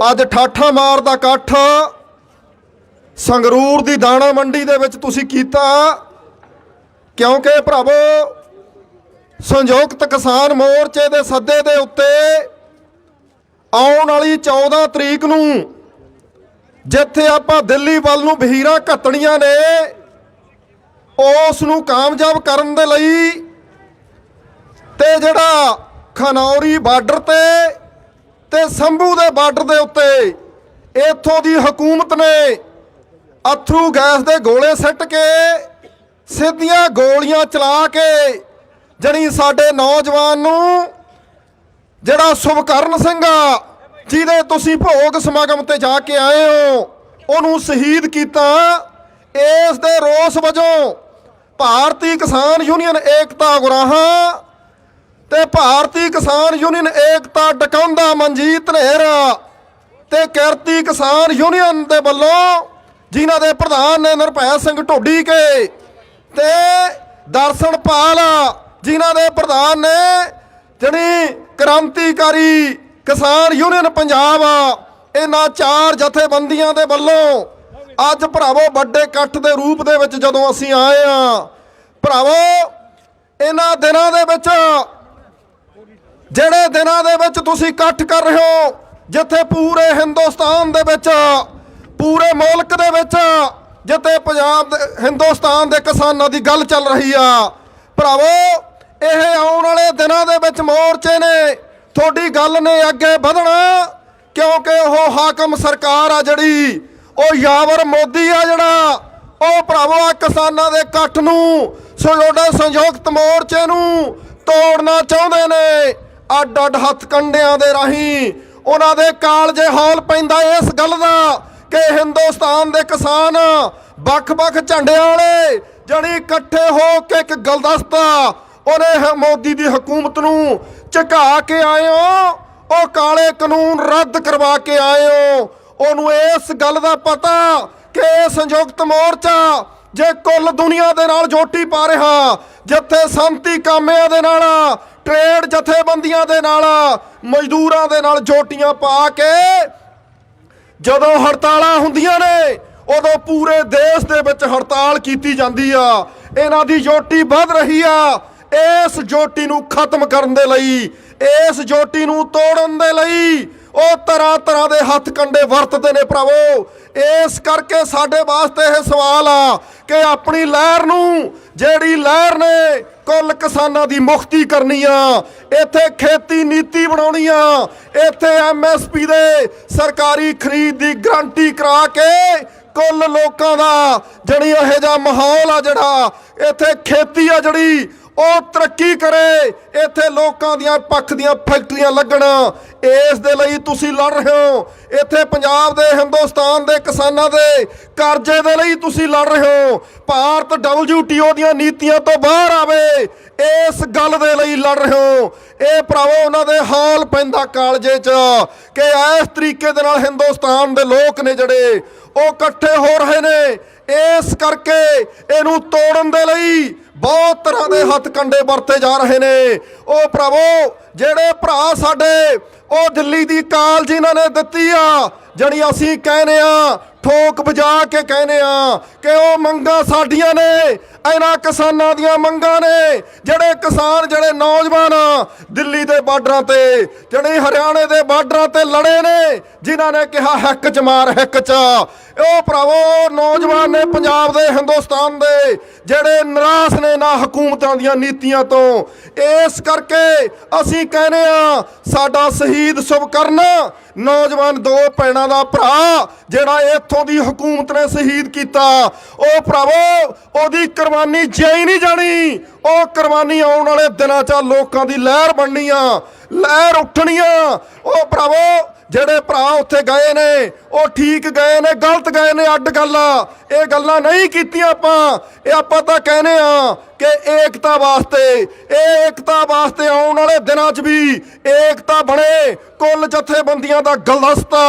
ਅੱਜ ਠਾਠਾ ਮਾਰ ਦਾ ਇਕੱਠ। ਸੰਗਰੂਰ ਦੀ ਦਾਣਾ ਮੰਡੀ ਦੇ ਵਿੱਚ ਤੁਸੀਂ ਕੀਤਾ। ਕਿਉਂਕਿ ਭਰਾਵੋ, ਸੰਯੁਕਤ ਕਿਸਾਨ ਮੋਰਚੇ ਦੇ ਸੱਦੇ ਦੇ ਉੱਤੇ ਆਉਣ ਵਾਲੀ 14 ਤਰੀਕ ਨੂੰ ਜਿੱਥੇ ਆਪਾਂ ਦਿੱਲੀ ਵੱਲ ਨੂੰ ਬਹੀਰਾਂ ਘੱਤਣੀਆਂ ਨੇ, ਉਸ ਨੂੰ ਕਾਮਯਾਬ ਕਰਨ ਦੇ ਲਈ ਤੇ ਜਿਹੜਾ ਖਨੌਰੀ ਬਾਰਡਰ ਤੇ ਤੇ ਸੰਭੂ ਦੇ ਬਾਰਡਰ ਦੇ ਉੱਤੇ ਇੱਥੋਂ ਦੀ ਹਕੂਮਤ ਨੇ ਅਥਰੂ ਗੈਸ ਦੇ ਗੋਲੇ ਸਿੱਟ ਕੇ ਸਿੱਧੀਆਂ ਗੋਲੀਆਂ ਚਲਾ ਕੇ ਜਣੀ ਸਾਡੇ ਨੌਜਵਾਨ ਨੂੰ ਜਿਹੜਾ ਸੁਭਕਰਨ ਸਿੰਘ ਆ, ਜਿਹਦੇ ਤੁਸੀਂ ਭੋਗ ਸਮਾਗਮ ਤੇ ਜਾ ਕੇ ਆਏ ਹੋ, ਉਹਨੂੰ ਸ਼ਹੀਦ ਕੀਤਾ। ਇਸ ਦੇ ਰੋਸ ਵਜੋਂ ਭਾਰਤੀ ਕਿਸਾਨ ਯੂਨੀਅਨ ਏਕਤਾ ਗੁਰਾਹਾਂ ਤੇ ਭਾਰਤੀ ਕਿਸਾਨ ਯੂਨੀਅਨ ਏਕਤਾ ਡਕਾਉਂਦਾ ਮਨਜੀਤ ਨਹਿਰਾ ਤੇ ਕਿਰਤੀ ਕਿਸਾਨ ਯੂਨੀਅਨ ਦੇ ਵੱਲੋਂ ਜਿਨ੍ਹਾਂ ਦੇ ਪ੍ਰਧਾਨ ਨੇ ਨਿਰਭੈ ਸਿੰਘ ਢੋਡੀ ਕੇ ਤੇ ਦਰਸ਼ਨਪਾਲ ਜਿਨ੍ਹਾਂ ਦੇ ਪ੍ਰਧਾਨ ਨੇ ਜਿਹੜੀ ਕ੍ਰਾਂਤੀਕਾਰੀ ਕਿਸਾਨ ਯੂਨੀਅਨ ਪੰਜਾਬ, ਇਹਨਾਂ ਚਾਰ ਜਥੇਬੰਦੀਆਂ ਦੇ ਵੱਲੋਂ ਅੱਜ ਭਰਾਵੋ ਵੱਡੇ ਇਕੱਠ ਦੇ ਰੂਪ ਦੇ ਵਿੱਚ ਜਦੋਂ ਅਸੀਂ ਆਏ ਆ ਭਰਾਵੋ, ਇਹਨਾਂ ਦਿਨਾਂ ਦੇ ਵਿੱਚ ਜਿਹੜੇ ਦਿਨਾਂ ਦੇ ਵਿੱਚ ਤੁਸੀਂ ਇਕੱਠ ਕਰ ਰਹੇ ਹੋ, ਜਿੱਥੇ ਪੂਰੇ ਹਿੰਦੁਸਤਾਨ ਦੇ ਵਿੱਚ, ਪੂਰੇ ਮੁਲਕ ਦੇ ਵਿੱਚ, ਜਿੱਥੇ ਪੰਜਾਬ ਦੇ, ਹਿੰਦੁਸਤਾਨ ਦੇ ਕਿਸਾਨਾਂ ਦੀ ਗੱਲ ਚੱਲ ਰਹੀ ਆ। ਭਰਾਵੋ, ਇਹ ਆਉਣ ਵਾਲੇ ਦਿਨਾਂ ਦੇ ਵਿੱਚ ਮੋਰਚੇ ਨੇ, ਤੁਹਾਡੀ ਗੱਲ ਨੇ ਅੱਗੇ ਵਧਣਾ, ਕਿਉਂਕਿ ਉਹ ਹਾਕਮ ਸਰਕਾਰ ਆ ਜਿਹੜੀ, ਉਹ ਯਾਵਰ ਮੋਦੀ ਆ ਜਿਹੜਾ, ਉਹ ਭਰਾਵੋ ਆ ਕਿਸਾਨਾਂ ਦੇ ਇਕੱਠ ਨੂੰ ਸੋਡਾ ਸੰਯੁਕਤ ਮੋਰਚੇ ਨੂੰ ਤੋੜਨਾ ਚਾਹੁੰਦੇ ਨੇ। ਅੱਡ ਅੱਡ ਹੱਥ ਕੰਡਿਆਂ ਦੇ ਰਾਹੀਂ ਉਹਨਾਂ ਦੇ ਕਾਲਜੇ ਹੌਲ ਪੈਂਦਾ ਇਸ ਗੱਲ ਦਾ ਕਿ ਹਿੰਦੁਸਤਾਨ ਦੇ ਕਿਸਾਨ ਵੱਖ-ਵੱਖ ਝੰਡਿਆਂ ਵਾਲੇ ਜਣੀ ਇਕੱਠੇ ਹੋ ਕੇ ਇੱਕ ਗਲਦਸਤਾ ਉਹਨੇ ਮੋਦੀ ਦੀ ਹਕੂਮਤ ਨੂੰ ਝਕਾ ਕੇ ਆਏ ਹੋ, ਉਹ ਕਾਲੇ ਕਾਨੂੰਨ ਰੱਦ ਕਰਵਾ ਕੇ ਆਏ ਹੋ। ਉਹਨੂੰ ਇਸ ਗੱਲ ਦਾ ਪਤਾ ਕਿ ਇਹ ਸੰਯੁਕਤ ਮੋਰਚਾ ਜੇ ਕੁੱਲ ਦੁਨੀਆ ਦੇ ਨਾਲ ਜੋਟੀ ਪਾ ਰਿਹਾ, ਜਿੱਥੇ ਸੰਤੀ ਕਾਮਿਆਂ ਦੇ ਨਾਲ, ਟ੍ਰੇਡ ਜਥੇਬੰਦੀਆਂ ਦੇ ਨਾਲ, ਮਜ਼ਦੂਰਾਂ ਦੇ ਨਾਲ ਜੋਟੀਆਂ ਪਾ ਕੇ ਜਦੋਂ ਹੜਤਾਲਾਂ ਹੁੰਦੀਆਂ ਨੇ, ਉਦੋਂ ਪੂਰੇ ਦੇਸ਼ ਦੇ ਵਿੱਚ ਹੜਤਾਲ ਕੀਤੀ ਜਾਂਦੀ ਆ। ਇਹਨਾਂ ਦੀ ਜੋਟੀ ਵੱਧ ਰਹੀ ਆ। ਇਸ ਜੋਟੀ ਨੂੰ ਖਤਮ ਕਰਨ ਦੇ ਲਈ, ਇਸ ਜੋਟੀ ਨੂੰ ਤੋੜਨ ਦੇ ਲਈ ਉਹ ਤਰ੍ਹਾਂ ਤਰ੍ਹਾਂ ਦੇ ਹੱਥ ਕੰਡੇ ਵਰਤਦੇ ਨੇ ਭਰਾਵੋ। ਇਸ ਕਰਕੇ ਸਾਡੇ ਵਾਸਤੇ ਇਹ ਸਵਾਲ ਆ ਕਿ ਆਪਣੀ ਲਹਿਰ ਨੂੰ, ਜਿਹੜੀ ਲਹਿਰ ਨੇ ਕੁੱਲ ਕਿਸਾਨਾਂ ਦੀ ਮੁਕਤੀ ਕਰਨੀ ਆ, ਇੱਥੇ ਖੇਤੀ ਨੀਤੀ ਬਣਾਉਣੀ ਆ, ਇੱਥੇ ਐਮਐਸਪੀ ਦੇ ਸਰਕਾਰੀ ਖਰੀਦ ਦੀ ਗਰੰਟੀ ਕਰਾ ਕੇ ਕੁੱਲ ਲੋਕਾਂ ਦਾ ਜਿਹੜੀ ਇਹੋ ਜਿਹਾ ਮਾਹੌਲ ਆ ਜਿਹੜਾ, ਇੱਥੇ ਖੇਤੀ ਆ ਜਿਹੜੀ ਉਹ ਤਰੱਕੀ ਕਰੇ। ਇੱਥੇ ਲੋਕਾਂ ਦੀਆਂ, ਪੱਖ ਦੀਆਂ ਫੈਕਟਰੀਆਂ ਲੱਗਣ। ਇਸ ਦੇ ਲਈ ਤੁਸੀਂ ਲੜ ਰਹੇ ਹੋ। ਇੱਥੇ ਪੰਜਾਬ ਦੇ, ਹਿੰਦੁਸਤਾਨ ਦੇ ਕਿਸਾਨਾਂ ਦੇ ਕਰਜ਼ੇ ਦੇ ਲਈ ਤੁਸੀਂ ਲੜ ਰਹੇ ਹੋ। ਭਾਰਤ WTO ਦੀਆਂ ਨੀਤੀਆਂ ਤੋਂ ਬਾਹਰ ਆਵੇ। ਇਸ ਗੱਲ ਦੇ ਲਈ ਲੜ ਰਹੇ ਹੋ। ਇਹ ਭਰਾਵੋ, ਉਹਨਾਂ ਦੇ ਹਾਲ ਪੈਂਦਾ ਕਾਲਜੇ 'ਚ ਕਿ ਇਸ ਤਰੀਕੇ ਦੇ ਨਾਲ ਹਿੰਦੁਸਤਾਨ ਦੇ ਲੋਕ ਨੇ ਜਿਹੜੇ, ਉਹ ਇਕੱਠੇ ਹੋ ਰਹੇ ਨੇ। ਇਸ ਕਰਕੇ ਇਹਨੂੰ ਤੋੜਨ ਦੇ ਲਈ ਬਹੁਤ ਤਰ੍ਹਾਂ ਦੇ ਹੱਥ ਕੰਡੇ ਵਰਤੇ ਜਾ ਰਹੇ ਨੇ। ਉਹ ਭਰਾਵੋ ਜਿਹੜੇ ਭਰਾ ਸਾਡੇ, ਉਹ ਦਿੱਲੀ ਦੀ ਕਾਲ ਜਿਨ੍ਹਾਂ ਨੇ ਦਿੱਤੀ ਆ, ਜਣੀ ਅਸੀਂ ਕਹਿੰਦੇ ਆ, ਠੋਕ ਵਜਾ ਕੇ ਕਹਿੰਦੇ ਆ ਕਿ ਉਹ ਮੰਗਾਂ ਸਾਡੀਆਂ ਨੇ, ਇਹਨਾਂ ਕਿਸਾਨਾਂ ਦੀਆਂ ਮੰਗਾਂ ਨੇ। ਜਿਹੜੇ ਕਿਸਾਨ, ਜਿਹੜੇ ਨੌਜਵਾਨ ਦਿੱਲੀ ਦੇ ਬਾਰਡਰਾਂ ਤੇ ਜਿਹੜੇ ਹਰਿਆਣੇ ਦੇ ਬਾਰਡਰਾਂ ਤੇ ਲੜੇ ਨੇ, ਜਿਨ੍ਹਾਂ ਨੇ ਕਿਹਾ ਹੱਕ ਚ ਮਾਰ, ਹੱਕ ਚ। ਉਹ ਭਰਾਵੋ, ਨੌਜਵਾਨ ਨੇ ਪੰਜਾਬ ਦੇ, ਹਿੰਦੁਸਤਾਨ ਦੇ, ਜਿਹੜੇ ਨਿਰਾਸ਼ ਨੇ ਨਾ ਹਕੂਮਤਾਂ ਦੀਆਂ ਨੀਤੀਆਂ ਤੋਂ, ਇਸ ਕਰਕੇ ਅਸੀਂ ਕਹਿੰਦੇ ਆ ਸਾਡਾ ਸ਼ਹੀਦ ਸ਼ੁਭ ਕਰਨਾ। ਨੌਜਵਾਨ ਦੋ ਪੈਣਾ ਦਾ ਭਰਾ ਜਿਹੜਾ ਇੱਥੋਂ ਦੀ ਹਕੂਮਤ ਨੇ ਸ਼ਹੀਦ ਕੀਤਾ। ਉਹ ਭਰਾਵੋ, ਉਹਦੀ ਕੁਰਬਾਨੀ ਜਈ ਨਹੀਂ ਜਾਣੀ, ਉਹ ਕੁਰਬਾਨੀ ਆਉਣ ਵਾਲੇ ਦਿਨਾਂ 'ਚ ਲੋਕਾਂ ਦੀ ਲਹਿਰ ਬਣਨੀ ਆ ਲਹਿਰ ਉੱਠਣੀ ਆ ਉਹ ਭਰਾਵੋ, ਜਿਹੜੇ ਭਰਾ ਉੱਥੇ ਗਏ ਨੇ, ਉਹ ਠੀਕ ਗਏ ਨੇ, ਗਲਤ ਗਏ ਨੇ, ਅੱਡ ਗੱਲ ਇਹ ਗੱਲਾਂ ਨਹੀਂ ਕੀਤੀਆਂ ਆਪਾਂ। ਇਹ ਆਪਾਂ ਤਾਂ ਕਹਿੰਦੇ ਆ ਕਿ ਏਕਤਾ ਵਾਸਤੇ, ਇਹ ਏਕਤਾ ਵਾਸਤੇ ਆਉਣ ਵਾਲੇ ਦਿਨਾਂ 'ਚ ਵੀ ਏਕਤਾ ਬਣੇ। ਕੁੱਲ ਜਥੇਬੰਦੀਆਂ ਦਾ ਗਲਦਸਤਾ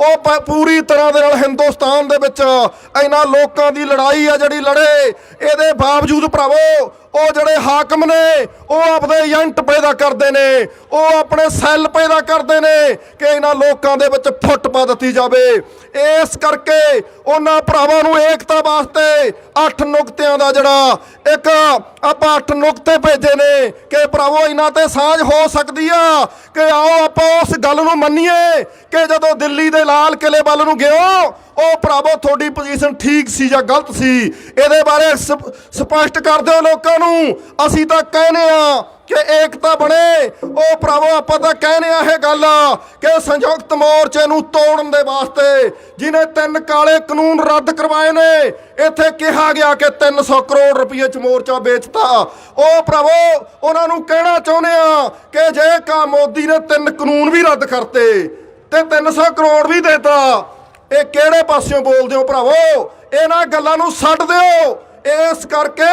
ਉਹ ਪੂਰੀ ਤਰ੍ਹਾਂ ਦੇ ਨਾਲ ਹਿੰਦੁਸਤਾਨ ਦੇ ਵਿੱਚ ਇਹਨਾਂ ਲੋਕਾਂ ਦੀ ਲੜਾਈ ਆ ਜਿਹੜੀ ਲੜੇ। ਇਹਦੇ ਬਾਵਜੂਦ ਭਰਾਵੋ ਉਹ ਜਿਹੜੇ ਹਾਕਮ ਨੇ, ਉਹ ਆਪਦੇ ਏਜੰਟ ਪੈਦਾ ਕਰਦੇ ਨੇ, ਉਹ ਆਪਣੇ ਸੈੱਲ ਪੈਦਾ ਕਰਦੇ ਨੇ ਕਿ ਇਹਨਾਂ ਲੋਕਾਂ ਦੇ ਵਿੱਚ ਫੁੱਟ ਪਾ ਦਿੱਤੀ ਜਾਵੇ। ਇਸ ਕਰਕੇ ਉਹਨਾਂ ਭਰਾਵਾਂ ਨੂੰ ਏਕਤਾ ਵਾਸਤੇ ਅੱਠ ਨੁਕਤਿਆਂ ਦਾ ਜਿਹੜਾ ਇੱਕ ਆਪਾਂ ਅੱਠ ਨੁਕਤੇ ਭੇਜੇ ਨੇ ਕਿ ਭਰਾਵੋ ਇਹਨਾਂ ਤੇ ਸਾਂਝ ਹੋ ਸਕਦੀ ਆ ਕਿ ਆਓ ਆਪਾਂ ਉਸ ਗੱਲ ਨੂੰ ਮੰਨੀਏ ਕਿ ਜਦੋਂ ਦਿੱਲੀ ਦੇ ਲਾਲ ਕਿਲੇ ਵੱਲ ਨੂੰ ਗਿਓ ਉਹ ਭਰਾਵੋ, ਤੁਹਾਡੀ ਪੋਜੀਸ਼ਨ ਠੀਕ ਸੀ ਜਾਂ ਗਲਤ ਸੀ? ਇਹਦੇ ਬਾਰੇ ਸਪ- ਸਪਸ਼ਟ ਕਰ ਦਿਓ ਲੋਕਾਂ ਨੂੰ। ਅਸੀਂ ਤਾਂ ਕਹਿੰਦੇ ਆ ਕਿ ਏਕਤਾ ਬਣੇ। ਉਹ ਭਰਾਵੋ, ਆਪਾਂ ਤਾਂ ਕਹਿੰਦੇ ਆ ਇਹ ਗੱਲ ਕਿ ਸੰਯੁਕਤ ਮੋਰਚੇ ਨੂੰ ਤੋੜਨ ਦੇ ਵਾਸਤੇ ਜਿਨੇ ਤਿੰਨ ਕਾਲੇ ਕਾਨੂੰਨ ਰੱਦ ਕਰਵਾਏ ਨੇ, ਇੱਥੇ ਕਿਹਾ ਗਿਆ ਕਿ 300 ਕਰੋੜ ਰੁਪਏ ਚ ਮੋਰਚਾ ਵੇਚਤਾ। ਉਹ ਭਰਾਵੋ, ਉਹਨਾਂ ਨੂੰ ਕਹਿਣਾ ਚਾਹੁੰਦੇ ਆ ਕਿ ਜੇ ਕਾ ਮੋਦੀ ਨੇ ਤਿੰਨ ਕਾਨੂੰਨ ਵੀ ਰੱਦ ਕਰਤੇ ਤੇ 300 ਕਰੋੜ ਵੀ ਦੇਤਾ ਇਹ ਕਿਹੜੇ ਪਾਸਿਓਂ ਬੋਲਦੇ ਹੋ ਭਰਾਵੋ? ਇਹਨਾਂ ਗੱਲਾਂ ਨੂੰ ਛੱਡ ਦਿਓ। ਇਸ ਕਰਕੇ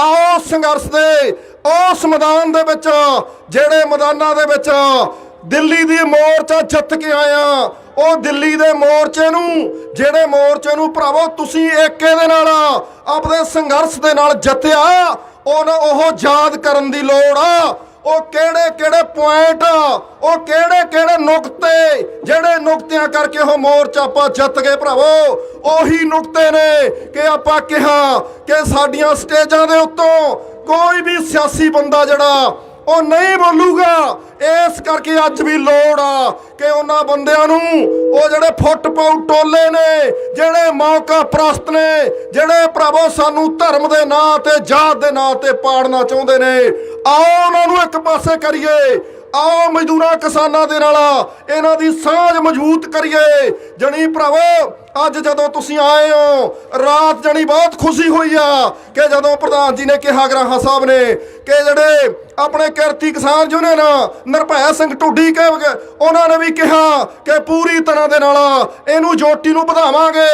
ਆਓ ਸੰਘਰਸ਼ ਦੇ, ਉਸ ਮੈਦਾਨ ਦੇ ਵਿੱਚ, ਜਿਹੜੇ ਮੈਦਾਨਾਂ ਦੇ ਵਿੱਚ ਦਿੱਲੀ ਦੀ ਮੋਰਚਾ ਜਿੱਤ ਕੇ ਆਇਆ ਉਹ ਦਿੱਲੀ ਦੇ ਮੋਰਚੇ ਨੂੰ, ਜਿਹੜੇ ਮੋਰਚੇ ਨੂੰ ਭਰਾਵੋ ਤੁਸੀਂ ਏਕੇ ਦੇ ਨਾਲ, ਆਪਣੇ ਸੰਘਰਸ਼ ਦੇ ਨਾਲ ਜਿੱਤਿਆ, ਉਹਨਾਂ ਉਹ ਯਾਦ ਕਰਨ ਦੀ ਲੋੜ ਆ। ਉਹ ਕਿਹੜੇ ਕਿਹੜੇ ਪੁਆਇੰਟ ਉਹ ਕਿਹੜੇ ਕਿਹੜੇ ਨੁਕਤੇ? ਜਿਹੜੇ ਨੁਕਤਿਆਂ ਕਰਕੇ ਉਹ ਮੋਰਚਾ ਆਪਾਂ ਜਿੱਤ ਗਏ ਭਰਾਵੋ, ਉਹੀ ਨੁਕਤੇ ਨੇ ਕਿ ਆਪਾਂ ਕਿਹਾ ਕਿ ਸਾਡੀਆਂ ਸਟੇਜਾਂ ਦੇ ਉੱਤੋਂ ਕੋਈ ਵੀ ਸਿਆਸੀ ਬੰਦਾ ਜਿਹੜਾ ਉਹ ਨਹੀਂ ਬੋਲੂਗਾ। ਇਸ ਕਰਕੇ ਅੱਜ ਵੀ ਲੋੜ ਆ ਕਿ ਉਹਨਾਂ ਬੰਦਿਆਂ ਨੂੰ ਉਹ ਜਿਹੜੇ ਫੁੱਟ ਪਾਉ ਟੋਲੇ ਨੇ, ਜਿਹੜੇ ਮੌਕਾ ਪ੍ਰਸਤ ਨੇ, ਜਿਹੜੇ ਭਰਾਵੋ ਸਾਨੂੰ ਧਰਮ ਦੇ ਨਾਂ ਤੇ, ਜਾਤ ਦੇ ਨਾਂ ਤੇ ਪਾੜਨਾ ਚਾਹੁੰਦੇ ਨੇ, ਆਓ ਉਹਨਾਂ ਨੂੰ ਇੱਕ ਪਾਸੇ ਕਰੀਏ। ਆਓ ਮਜ਼ਦੂਰਾਂ ਕਿਸਾਨਾਂ ਦੇ ਨਾਲ ਇਹਨਾਂ ਦੀ ਸਾਂਝ ਮਜ਼ਬੂਤ ਕਰੀਏ। ਜਣੀ ਭਰਾਵੋ ਅੱਜ ਜਦੋਂ ਤੁਸੀਂ ਆਏ ਹੋ, ਰਾਤ ਜਣੀ ਬਹੁਤ ਖੁਸ਼ੀ ਹੋਈ ਆ ਕਿ ਜਦੋਂ ਪ੍ਰਧਾਨ ਜੀ ਨੇ ਕਿਹਾ, ਗਰਾਹਾ ਸਾਹਿਬ ਨੇ ਕਿ ਜਿਹੜੇ ਆਪਣੇ ਕਿਰਤੀ ਕਿਸਾਨ ਯੂਨੀਅਨ ਨਿਰਭੈ ਸਿੰਘ ਟੁੱਡੀ ਕੇ ਉਹਨਾਂ ਨੇ ਵੀ ਕਿਹਾ ਕਿ ਪੂਰੀ ਤਰ੍ਹਾਂ ਦੇ ਨਾਲ ਇਹਨੂੰ ਜੋਟੀ ਨੂੰ ਵਧਾਵਾਂਗੇ।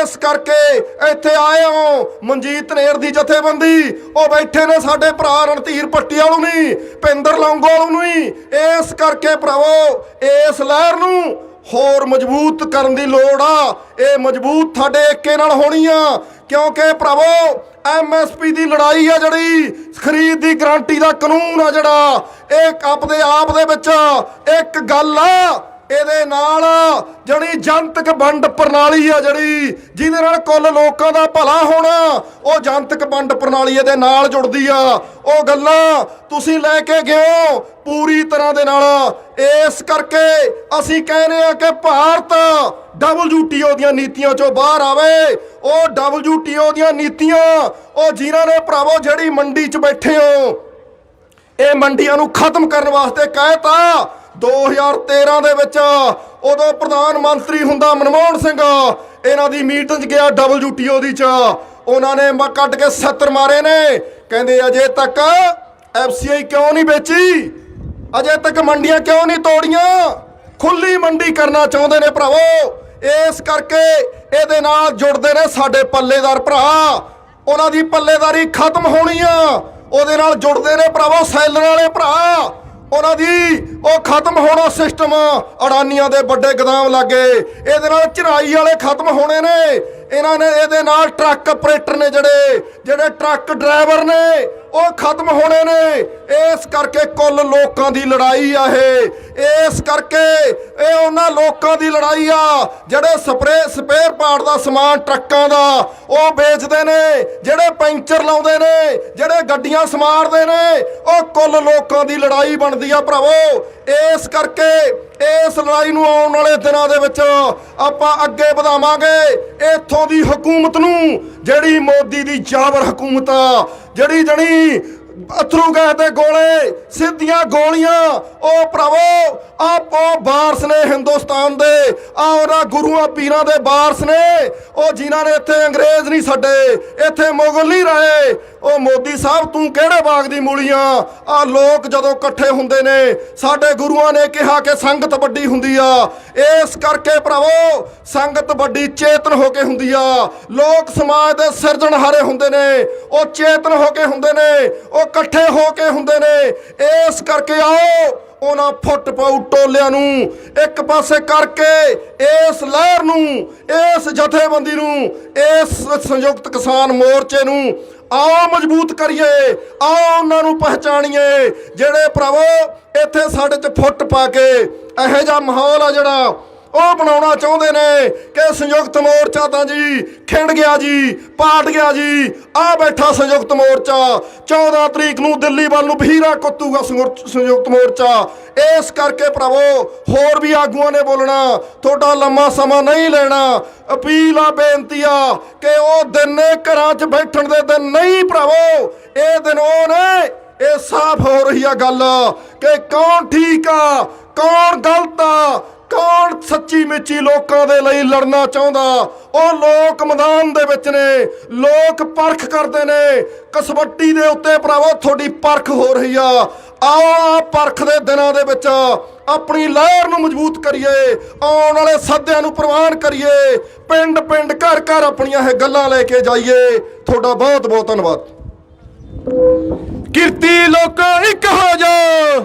ਇਸ ਕਰਕੇ ਇੱਥੇ ਆਏ ਹੋ, ਮਨਜੀਤ ਨੇਰ ਦੀ ਜਥੇਬੰਦੀ। ਉਹ ਬੈਠੇ ਨੇ ਸਾਡੇ ਭਰਾ ਰਣਧੀਰ ਪੱਟੀ ਵਾਲੂ ਨਹੀਂ ਪਿੰਦਰ ਲੌਂਗੋਲ ਨੂੰ। ਹੀ ਇਸ ਕਰਕੇ ਭਰਾਵੋ, ਇਸ ਲਹਿਰ ਨੂੰ ਹੋਰ ਮਜ਼ਬੂਤ ਕਰਨ ਦੀ ਲੋੜ ਆ। ਇਹ ਮਜ਼ਬੂਤ ਤੁਹਾਡੇ ਏਕੇ ਨਾਲ ਹੋਣੀ ਆ। ਕਿਉਂਕਿ ਭਰਾਵੋ ਐਮਐਸਪੀ ਦੀ ਲੜਾਈ ਆ ਜਿਹੜੀ। ਖਰੀਦ ਦੀ ਗਾਰੰਟੀ ਦਾ ਕਾਨੂੰਨ ਆ ਜਿਹੜਾ। ਇਹ ਆਪਦੇ ਆਪ ਦੇ ਵਿੱਚ ਇੱਕ ਗੱਲ ਆ। ਇਹਦੇ ਨਾਲ ਜਿਹੜੀ ਜਨਤਕ ਵੰਡ ਪ੍ਰਣਾਲੀ ਆ ਜਿਹੜੀ, ਜਿਹਦੇ ਨਾਲ ਕੁੱਲ ਲੋਕਾਂ ਦਾ ਭਲਾ ਹੋਣਾ, ਉਹ ਜਨਤਕ ਵੰਡ ਪ੍ਰਣਾਲੀ ਇਹਦੇ ਨਾਲ ਜੁੜਦੀ ਆ। ਉਹ ਗੱਲਾਂ ਤੁਸੀਂ ਲੈ ਕੇ ਗਿਓ ਪੂਰੀ ਤਰ੍ਹਾਂ ਦੇ ਨਾਲ। ਇਸ ਕਰਕੇ ਅਸੀਂ ਕਹਿ ਰਹੇ ਆ ਕਿ ਭਾਰਤ WTO ਦੀਆਂ ਨੀਤੀਆਂ ਚੋਂ ਬਾਹਰ ਆਵੇ। ਉਹ WTO ਦੀਆਂ ਨੀਤੀਆਂ, ਉਹ ਜਿਨ੍ਹਾਂ ਨੇ ਭਰਾਵੋ ਜਿਹੜੀ ਮੰਡੀ 'ਚ ਬੈਠੇ ਹੋ, ਇਹ ਮੰਡੀਆਂ ਨੂੰ ਖਤਮ ਕਰਨ ਵਾਸਤੇ ਕਹਿਤਾ। 2013 ਦੇ ਵਿੱਚ ਉਦੋਂ ਪ੍ਰਧਾਨ ਮੰਤਰੀ ਹੁੰਦਾ ਮਨਮੋਹਨ ਸਿੰਘ। ਇਹਨਾਂ ਦੀ ਮੀਟਿੰਗ 'ਚ ਗਿਆ WTO ਦੀ ਚ। ਉਹਨਾਂ ਨੇ ਮ ਕੱਢ ਕੇ 70 ਮਾਰੇ ਨੇ। ਕਹਿੰਦੇ ਅਜੇ ਤੱਕ FCI ਕਿਉਂ ਨਹੀਂ ਵੇਚੀ? ਅਜੇ ਤੱਕ ਮੰਡੀਆਂ ਕਿਉਂ ਨਹੀਂ ਤੋੜੀਆਂ? ਖੁੱਲੀ ਮੰਡੀ ਕਰਨਾ ਚਾਹੁੰਦੇ ਨੇ ਭਰਾਵੋ। ਇਸ ਕਰਕੇ ਇਹਦੇ ਨਾਲ ਜੁੜਦੇ ਨੇ ਸਾਡੇ ਪੱਲੇਦਾਰ ਭਰਾ। ਉਹਨਾਂ ਦੀ ਪੱਲੇਦਾਰੀ ਖਤਮ ਹੋਣੀ ਆ। ਉਹਦੇ ਨਾਲ ਜੁੜਦੇ ਨੇ ਭਰਾਵੋ ਸੈਲਰ ਵਾਲੇ ਭਰਾ। ਉਹਨਾਂ ਦੀ ਉਹ ਖਤਮ ਹੋਣਾ ਸਿਸਟਮ, ਅਡਾਨੀਆਂ ਦੇ ਵੱਡੇ ਗਦਾਮ ਲੱਗੇ। ਇਹਦੇ ਨਾਲ ਚਰਾਈ ਵਾਲੇ ਖਤਮ ਹੋਣੇ ਨੇ। ਇਹਨਾਂ ਨੇ ਇਹਦੇ ਨਾਲ ਟਰੱਕ ਆਪਰੇਟਰ ਨੇ ਜਿਹੜੇ ਜਿਹੜੇ ਟਰੱਕ ਡਰਾਈਵਰ ਨੇ, ਉਹ ਖਤਮ ਹੋਣੇ ਨੇ। ਇਸ ਕਰਕੇ ਕੁੱਲ ਲੋਕਾਂ ਦੀ ਲੜਾਈ ਆ ਇਹ। ਇਸ ਕਰਕੇ ਇਹ ਉਹਨਾਂ ਲੋਕਾਂ ਦੀ ਲੜਾਈ ਆ, ਜਿਹੜੇ ਸਪਰੇ, ਸਪੇਅਰ ਪਾਰਟ ਦਾ ਸਮਾਨ ਟਰੱਕਾਂ ਦਾ, ਉਹ ਵੇਚਦੇ ਨੇ, ਜਿਹੜੇ ਪੈਂਚਰ ਲਾਉਂਦੇ ਨੇ, ਜਿਹੜੇ ਗੱਡੀਆਂ ਸਮਾਰਦੇ ਨੇ, ਉਹ ਕੁੱਲ ਲੋਕਾਂ ਦੀ ਲੜਾਈ ਬਣਦੀ ਆ ਭਰਾਵੋ। ਇਸ ਕਰਕੇ ਇਸ ਲੜਾਈ ਨੂੰ ਆਉਣ ਵਾਲੇ ਦਿਨਾਂ ਦੇ ਵਿੱਚ ਆਪਾਂ ਅੱਗੇ ਵਧਾਵਾਂਗੇ। ਇੱਥੋਂ ਦੀ ਹਕੂਮਤ ਨੂੰ, ਜਿਹੜੀ ਮੋਦੀ ਦੀ ਜਾਬਰ ਹਕੂਮਤ ਆ, ਜਿਹੜੀ ਜਣੀ ਅਥਰੂ ਗੈਸ ਦੇ ਗੋਲੇ, ਸਿੱਧੀਆਂ ਗੋਲੀਆਂ। ਉਹ ਭਰਾਵੋ, ਆਪੋ ਵਾਰਸ ਨੇ ਹਿੰਦੁਸਤਾਨ ਦੇ, ਆ ਉਹਨਾਂ ਗੁਰੂਆਂ ਪੀਰਾਂ ਦੇ ਵਾਰਸ ਨੇ। ਉਹ ਜਿਨ੍ਹਾਂ ਨੇ ਇੱਥੇ ਅੰਗਰੇਜ਼ ਨਹੀਂ ਛੱਡੇ, ਇੱਥੇ ਮੁਗਲ ਨਹੀਂ ਰਹੇ। ਉਹ ਮੋਦੀ ਸਾਹਿਬ, ਤੂੰ ਕਿਹੜੇ ਬਾਗ ਦੀ ਮੂਲੀਆਂ? ਆ ਲੋਕ ਜਦੋਂ ਇਕੱਠੇ ਹੁੰਦੇ ਨੇ, ਸਾਡੇ ਗੁਰੂਆਂ ਨੇ ਕਿਹਾ ਕਿ ਸੰਗਤ ਵੱਡੀ ਹੁੰਦੀ ਆ। ਇਸ ਕਰਕੇ ਭਰਾਵੋ, ਸੰਗਤ ਵੱਡੀ ਚੇਤਨ ਹੋ ਕੇ ਹੁੰਦੀ ਆ। ਲੋਕ ਸਮਾਜ ਦੇ ਸਿਰਜਣਹਾਰੇ ਹੁੰਦੇ ਨੇ, ਉਹ ਚੇਤਨ ਹੋ ਕੇ ਹੁੰਦੇ ਨੇ, ਉਹ ਇਕੱਠੇ ਹੋ ਕੇ ਹੁੰਦੇ ਨੇ। ਇਸ ਕਰਕੇ ਆਓ, ਉਹਨਾਂ ਫੁੱਟ ਪਾਉ ਟੋਲਿਆਂ ਨੂੰ, ਇੱਕ ਪਾਸੇ ਕਰਕੇ ਇਸ ਲਹਿਰ ਨੂੰ, ਇਸ ਜਥੇਬੰਦੀ ਨੂੰ, ਇਸ ਸੰਯੁਕਤ ਕਿਸਾਨ ਮੋਰਚੇ ਨੂੰ ਆਓ ਮਜ਼ਬੂਤ ਕਰੀਏ, ਆਓ ਉਹਨਾਂ ਨੂੰ ਪਹਿਚਾਣੀਏ, ਜਿਹੜੇ ਭਰਾਵੋ, ਇੱਥੇ ਸਾਡੇ 'ਚ ਫੁੱਟ ਪਾ ਕੇ ਇਹੋ ਜਿਹਾ ਮਾਹੌਲ ਆ ਜਿਹੜਾ ਉਹ ਬਣਾਉਣਾ ਚਾਹੁੰਦੇ ਨੇ ਕਿ ਸੰਯੁਕਤ ਮੋਰਚਾ ਤਾਂ ਜੀ ਖਿੰਡ ਗਿਆ ਜੀ, ਪਾਟ ਗਿਆ ਜੀ ਆ ਬੈਠਾ ਸੰਯੁਕਤ ਮੋਰਚਾ। 14 ਤਰੀਕ ਨੂੰ ਦਿੱਲੀ ਵੱਲ ਨੂੰ ਬਹੀਰਾ ਕੁੱਤੂਗਾ ਸੰਯੁਕਤ ਮੋਰਚਾ। ਇਸ ਕਰਕੇ ਭਰਾਵੋ, ਹੋਰ ਵੀ ਆਗੂਆਂ ਨੇ ਬੋਲਣਾ, ਤੁਹਾਡਾ ਲੰਮਾ ਸਮਾਂ ਨਹੀਂ ਲੈਣਾ। ਅਪੀਲ ਆ, ਬੇਨਤੀ ਆ ਕਿ ਉਹ ਦਿਨ ਨੇ ਘਰਾਂ 'ਚ ਬੈਠਣ ਦੇ ਦਿਨ ਨਹੀਂ ਭਰਾਵੋ, ਇਹ ਦਿਨ ਉਹ ਨੇ, ਇਹ ਸਾਫ਼ ਹੋ ਰਹੀ ਆ ਗੱਲ ਕਿ ਕੌਣ ਠੀਕ ਆ, ਕੌਣ ਗਲਤ ਆ ਕੌਣ ਸੱਚੀ ਮਿੱਚੀ ਲੋਕਾਂ ਦੇ ਲਈ ਲੜਨਾ ਚਾਹੁੰਦਾ? ਉਹ ਲੋਕ ਮੈਦਾਨ ਦੇ ਵਿੱਚ ਨੇ। ਲੋਕ ਪਰਖ ਕਰਦੇ ਨੇ। ਕਸਬੱਟੀ ਦੇ ਉੱਤੇ ਭਰਾਵੋ, ਤੁਹਾਡੀ ਪਰਖ ਹੋ ਰਹੀ ਆ। ਆ ਪਰਖ ਦੇ ਦਿਨਾਂ ਦੇ ਵਿੱਚ ਆਪਣੀ ਲਹਿਰ ਨੂੰ ਮਜ਼ਬੂਤ ਕਰੀਏ। ਆਉਣ ਵਾਲੇ ਸੱਦਿਆਂ ਨੂੰ ਪ੍ਰਵਾਨ ਕਰੀਏ। ਪਿੰਡ ਪਿੰਡ ਘਰ ਘਰ ਆਪਣੀਆਂ ਇਹ ਗੱਲਾਂ ਲੈ ਕੇ ਜਾਈਏ। ਤੁਹਾਡਾ ਬਹੁਤ ਬਹੁਤ ਧੰਨਵਾਦ। ਕਿਰਤੀ ਲੋਕੋ ਇੱਕ ਹੋ ਜਾਓ।